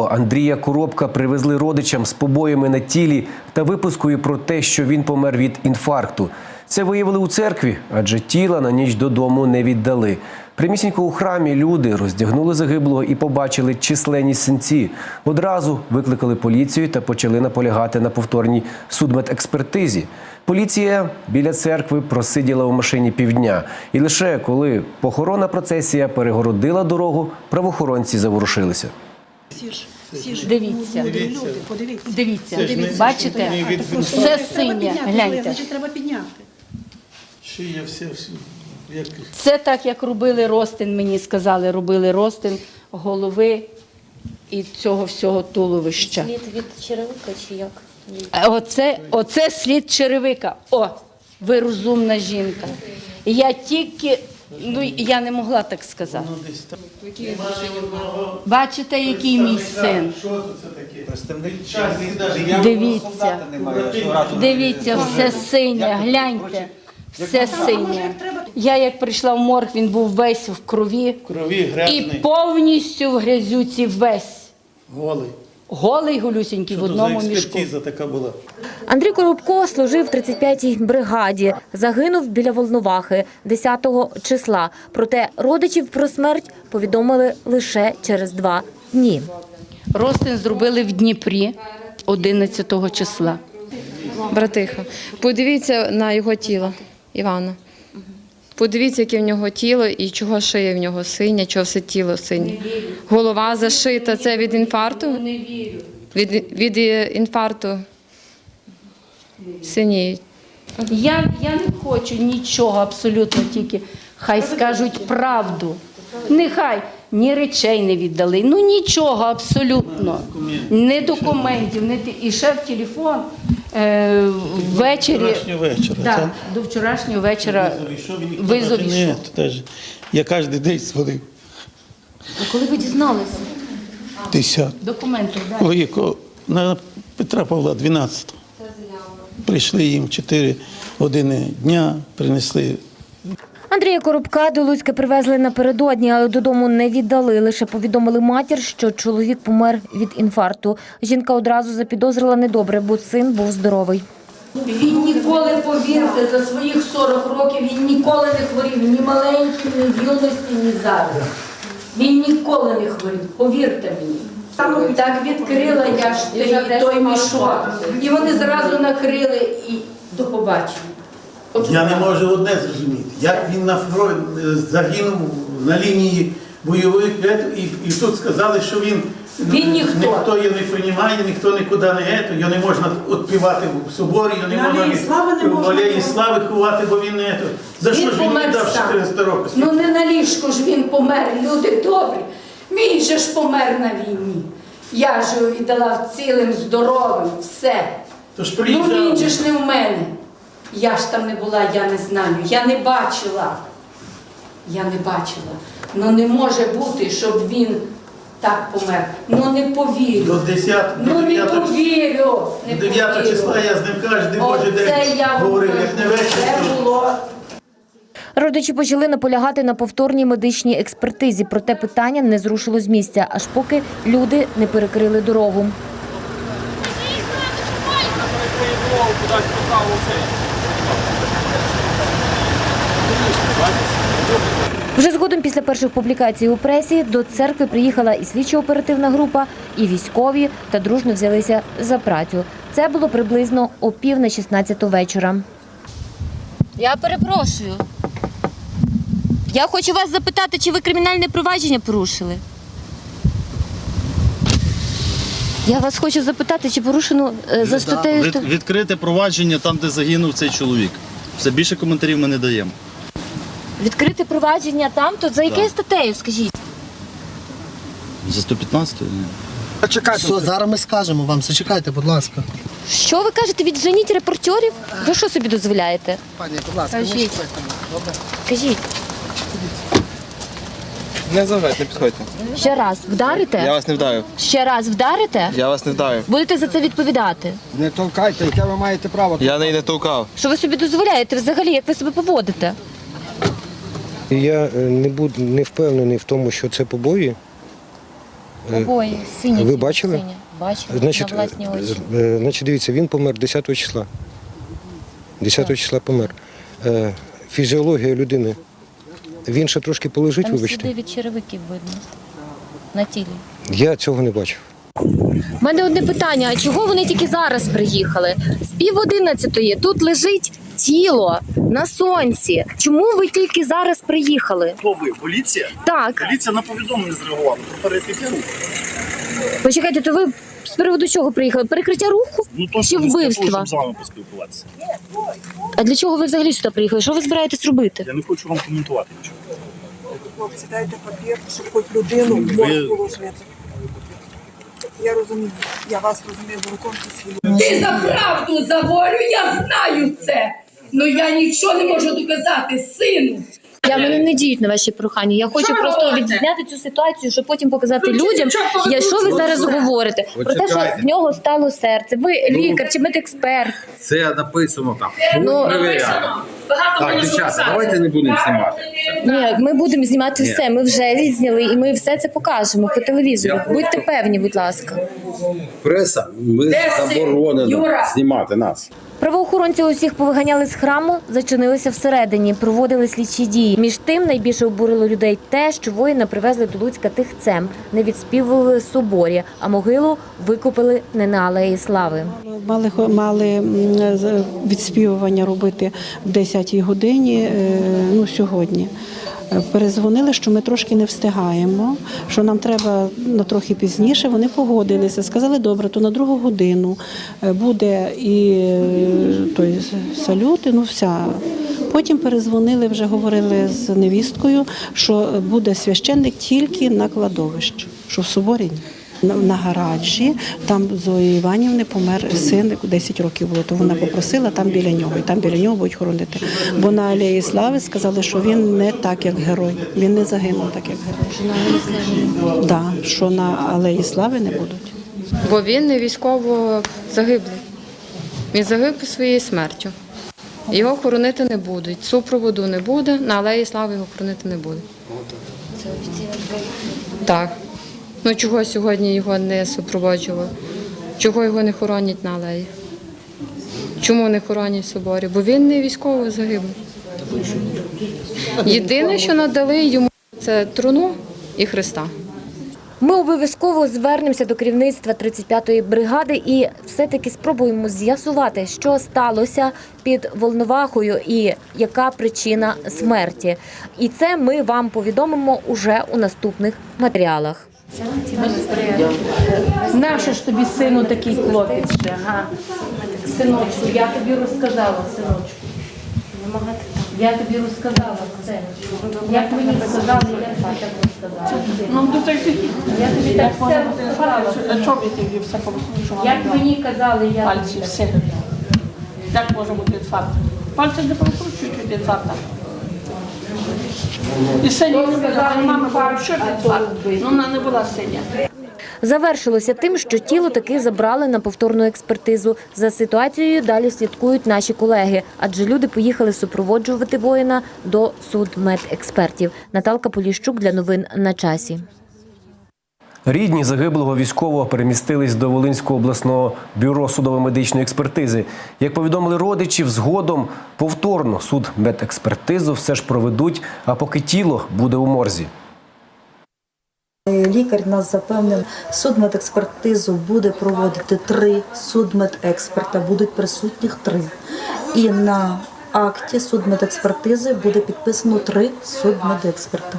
Андрія Коробка привезли родичам з побоями на тілі та випискою про те, що він помер від інфаркту. Це виявили у церкві, адже тіла на ніч додому не віддали. Примісінько у храмі люди роздягнули загиблого і побачили численні синці. Одразу викликали поліцію та почали наполягати на повторній судмедекспертизі. Поліція біля церкви просиділа у машині півдня. І лише коли похоронна процесія перегородила дорогу, правоохоронці заворушилися. Дивіться, Люди, подивіться. дивіться, Це ж не- бачите, не від все інфаркту. синє, підняти, гляньте. Значить, треба підняти. Шия як Це так, як робили ростин, мені сказали, робили ростин голови і цього всього туловища. Слід від черевика чи як? А Оце, оце слід черевика. О, ви розумна жінка. Я тільки, ну я не могла так сказати. ну. Бачите, який мій син. Представник я Дивіться. немає, Дивіться, все синє, гляньте. Все синє. Я як прийшла в морг, він був весь в крові крові і повністю в грязюці весь. голий. Голий голюсінький в за одному мішку. така була? Андрій Коробко служив в 35-й бригаді. Загинув біля Волновахи 10 числа. Проте родичів про смерть повідомили лише через два дні. Ростин зробили в Дніпрі 11 числа. братиха. Подивіться на його тіло, Івана. Подивіться, яке в нього тіло і чого шия в нього синя, чого все тіло синє. Голова зашита. Це від інфаркту? Не вірю. Від, від е, інфаркту синіють. Я, я не хочу нічого абсолютно, тільки хай скажуть правду. Нехай ні речей не віддали, ну нічого абсолютно. Не документів, не ті- і ще в телефон е, ввечері. Вчорашнього вечора. Да, до вчорашнього вечора визов то теж. Я кожен день свалив. Коли ви дізналися? Десят. документи. Да. Коли на Петра Павла 12. Прийшли їм 4 години дня, принесли Андрія Коробка до Луцька привезли напередодні, але додому не віддали. Лише повідомили матір, що чоловік помер від інфаркту. Жінка одразу запідозрила недобре, бо син був здоровий. Він ніколи, повірте, за своїх 40 років він ніколи не хворів, ні маленьким, ні в юності, ні зараз. Він ніколи не хворів, повірте мені. Так відкрила я ж той, той мішок. І вони зразу накрили і до побачення. Я не можу одне зрозуміти, як він на фронт е, загинув на лінії бойових і, і тут сказали, що він, Він ніхто. ніхто його не приймає, ніхто нікуди не ето, його не можна відпівати в соборі, його не На можна Слави не в можна Алеї. Слави ховати, бо він не ето. За що Він ж він не дав 400 років? Ну не на ліжку ж він помер, люди добрі. Він же ж помер на війні. Я ж його віддала цілим, здоровим, все. Тож Ну він же ж не в мене. Я ж там не була, я не знаю. Я не бачила. Я не бачила. Ну не може бути, щоб він так помер. Ну не До повірю. 10 Ну не 9 повірю. Не 9 повірю. числа я з ним кожен божий день я говорив, як не вечір. Це було. Родичі почали наполягати на повторній медичній експертизі, проте питання не зрушило з місця, аж поки люди не перекрили дорогу. Вже згодом після перших публікацій у пресі до церкви приїхала і слідчо-оперативна група, і військові та дружно взялися за працю. Це було приблизно о пів на 16 вечора. Я перепрошую. Я хочу вас запитати, чи ви кримінальне провадження порушили? Я вас хочу запитати, чи порушено е, за статтею. Від, відкрите провадження там, де загинув цей чоловік. Все більше коментарів ми не даємо. Відкрите провадження там, то за якою статтею, скажіть? За 115 ні. Все, зараз ми скажемо вам. Зачекайте, будь ласка. Що ви кажете, відженіть репортерів? Ви що собі дозволяєте? Пані, будь ласка, Кажіть. не чекайте. Добре. Кажіть, Не заважайте, не підходьте. ще раз вдарите? Я вас не вдаю. Ще раз вдарите? Я вас не вдаю. Будете за це відповідати. Не толкайте, яке ви маєте право. Я неї не толкав. Що ви собі дозволяєте взагалі, як ви себе поводите? Я е, не буду не впевнений в тому, що це побої. Обоє, сині. ви бачили? Сині. Бачила, Значить, на власні очі. е, е, значить, дивіться, він помер 10 числа. 10 числа помер. Е, Фізіологія людини. Він ще трошки полежить, Там вибачте. сліди від черевиків видно. На тілі. Я цього не бачив. У мене одне питання: а чого вони тільки зараз приїхали? З пів одинадцятої тут лежить тіло на сонці. Чому ви тільки зараз приїхали? Хто ви? Поліція? Так, Поліція на повідомлення зреагувала про перекриття руху. почекайте, то ви з приводу чого приїхали? Перекриття руху? Ну то Чи що того, вбивства? щоб з вами поспілкуватися. А для чого ви взагалі сюди приїхали? Що ви збираєтесь робити? Я не хочу вам коментувати нічого. Хлопці, дайте папір, щоб хоч людину Ви- можна було жити. Я розумію, я вас розумію, бо виконуєте свій Ти за правду, за волю, я знаю це. Ну я нічого не можу доказати, сину. Я мене не діють на ваші прохання. Я хочу Що ви просто говорите? відзняти цю ситуацію, щоб потім показати Ну, людям, що ви я, що ви зараз говорите. Про те, що в нього стало серце. Ви лікар чи медексперт. Це написано там. Ну, Написано. Багато Так, дівчата, давайте не будемо знімати. Ні, ми будемо знімати все. Ми вже відзняли і ми все це покажемо по телевізору. Будьте певні, будь ласка. Преса, ми Де син? заборонено Юра? знімати нас. Правоохоронці усіх повиганяли з храму, зачинилися всередині, проводили слідчі дії. Між тим найбільше обурило людей те, що воїна привезли до Луцька тихцем, не відспівували соборі, а могилу викупили не на алеї слави. Мали, мали відспівування робити в 10-й годині, е, ну сьогодні. Е, Перезвонили, що ми трошки не встигаємо, що нам треба на трохи пізніше. Вони погодилися, сказали, добре, то на другу годину е, буде і е, той салют, і, ну вся. Потім перезвонили, вже говорили з невісткою, що буде священник тільки на кладовищі, що в соборі. На- гаражі там Зої Іванівни помер син, 10 років було, то вона попросила там біля нього, і там біля нього будуть хоронити. Бо на Алеї Слави сказали, що він не так, як герой. Він не загинув так, як герой. Да, що на Алеї Слави не будуть. Бо він не військово загиблий. Він загиб своєю смертю. Його хоронити не будуть. Супроводу не буде, на алеї слави його хоронити не буде. Це офіційно Так. Ну чого сьогодні його не супроводжував? Чого його не хоронять на алеї? Чому не хоронять в соборі? Бо він не військово загиблий. Єдине, що надали йому, це труну і Христа. Ми обов'язково звернемося до керівництва 35-ї бригади і все-таки спробуємо з'ясувати, що сталося під Волновахою і яка причина смерті. І це ми вам повідомимо уже у наступних матеріалах. Нащо ж тобі сину такий хлопець ще, га? Синочку, я тобі розказала, синочку. Я тобі розказала це. Як мені сказали, я тобі так розказала. Ну, то так Я тобі так все розказала. чого ти все порушували? Як мені казали, я Пальці тобі так всі. Як може бути інфаркт? Пальці не прокручують від інфаркта. І синя сказала, мама говорить, що інфаркт? Ну, вона не була синя. Завершилося тим, що тіло таки забрали на повторну експертизу. За ситуацією далі слідкують наші колеги, адже люди поїхали супроводжувати воїна до судмедекспертів. Наталка Поліщук для новин на часі. Рідні загиблого військового перемістились до Волинського обласного бюро судово-медичної експертизи. Як повідомили родичів, згодом повторно суд медекспертизу все ж проведуть, а поки тіло буде у морзі. Лікар нас запевнив, судмедекспертизу буде проводити три судмедексперта, будуть присутніх три. І на акті судмедекспертизи буде підписано три судмедексперта.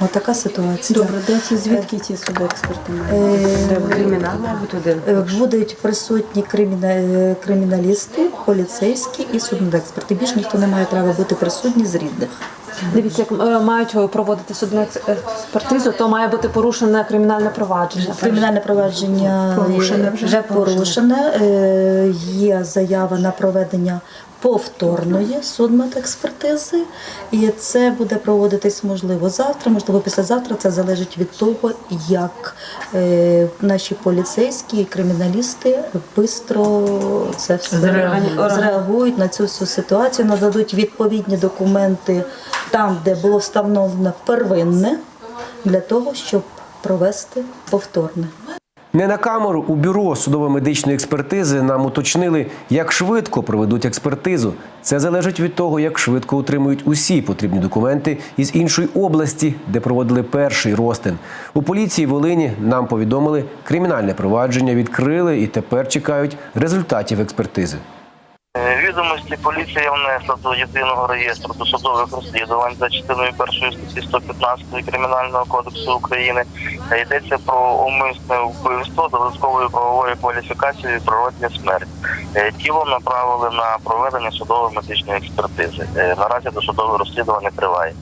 Отака ситуація. Добре, де ті звідки ті судмедексперти? Кримінал, мабуть, один. Будуть присутні криміна- е, криміналісти, поліцейські і судмедексперти. Більш ніхто не має права бути присутній з рідних. Дивіться, як е, мають проводити судну експертизу, то має бути порушене кримінальне провадження. Кримінальне провадження Порушене вже. вже порушене. Е, Є заява на проведення повторної судмедекспертизи, і це буде проводитись можливо завтра, можливо, післязавтра. Це залежить від того, як е, наші поліцейські і криміналісти швидко це все зреагують на цю всю ситуацію, нададуть відповідні документи там, де було встановлено первинне, для того, щоб провести повторне. Не на камеру у бюро судово-медичної експертизи нам уточнили, як швидко проведуть експертизу. Це залежить від того, як швидко отримують усі потрібні документи із іншої області, де проводили перший розтин. У поліції Волині нам повідомили, кримінальне провадження відкрили і тепер чекають результатів експертизи. Відомості поліція внесла до єдиного реєстру досудових розслідувань за частиною першої статті 115 Кримінального кодексу України. Е, Йдеться про умисне вбивство додаткової правової кваліфікації. природня смерть. Е, Тіло направили на проведення судово-медичної експертизи. Е, Наразі досудове розслідування триває.